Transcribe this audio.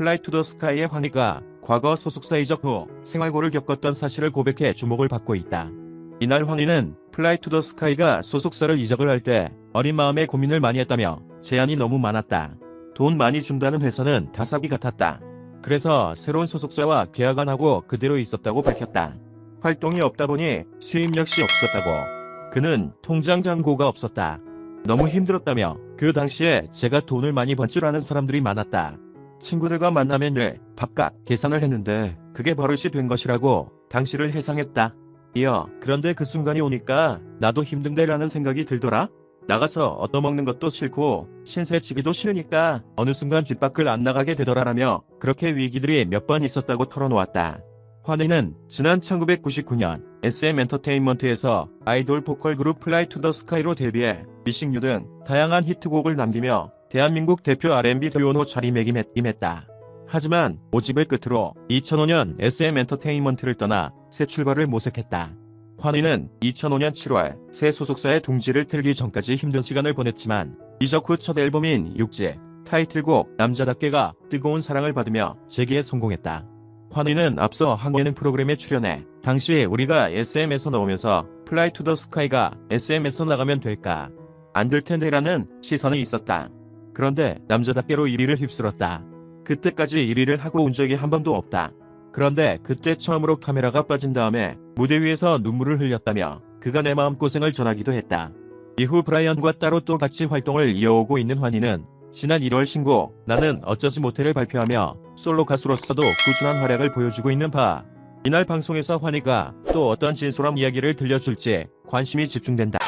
플라이 투 더 스카이의 환희가 과거 소속사 이적 후 생활고를 겪었던 사실을 고백해 주목을 받고 있다. 이날 환희는 플라이 투 더 스카이가 소속사를 이적을 할 때 어린 마음에 고민을 많이 했다며 제안이 너무 많았다. 돈 많이 준다는 회사는 다사기 같았다. 그래서 새로운 소속사와 계약 안 하고 그대로 있었다고 밝혔다. 활동이 없다 보니 수입 역시 없었다고. 그는 통장 잔고가 없었다. 너무 힘들었다며 그 당시에 제가 돈을 많이 번 줄 아는 사람들이 많았다. 친구들과 만나면 늘 밥값 계산을 했는데 그게 버릇이 된 것이라고 당시를 해상했다. 이어 그런데 그 순간이 오니까 나도 힘든데라는 생각이 들더라. 나가서 얻어먹는 것도 싫고 신세치기도 싫으니까 어느 순간 집 밖을 안 나가게 되더라라며 그렇게 위기들이 몇 번 있었다고 털어놓았다. 환희는 지난 1999년 SM 엔터테인먼트에서 아이돌 보컬 그룹 플라이 투 더 스카이로 데뷔해 미싱유 등 다양한 히트곡을 남기며 대한민국 대표 R&B 듀오로 자리매김했다. 하지만 5집을 끝으로 2005년 SM 엔터테인먼트를 떠나 새 출발을 모색했다. 환희는 2005년 7월 새 소속사의 둥지를 틀기 전까지 힘든 시간을 보냈지만 이적 후 첫 앨범인 6집 타이틀곡 남자답게가 뜨거운 사랑을 받으며 재기에 성공했다. 환희는 앞서 한 예능 프로그램에 출연해 당시 우리가 SM에서 나오면서 플라이 투 더 스카이가 SM에서 나가면 될까? 안 될 텐데라는 시선이 있었다. 그런데 남자답게로 1위를 휩쓸었다. 그때까지 1위를 하고 온 적이 한 번도 없다. 그런데 그때 처음으로 카메라가 빠진 다음에 무대 위에서 눈물을 흘렸다며 그가 내 마음고생을 전하기도 했다. 이후 브라이언과 따로 또 같이 활동을 이어오고 있는 환희는 지난 1월 신곡 나는 어쩌지 못해를 발표하며 솔로 가수로서도 꾸준한 활약을 보여주고 있는 바 이날 방송에서 환희가 또 어떤 진솔한 이야기를 들려줄지 관심이 집중된다.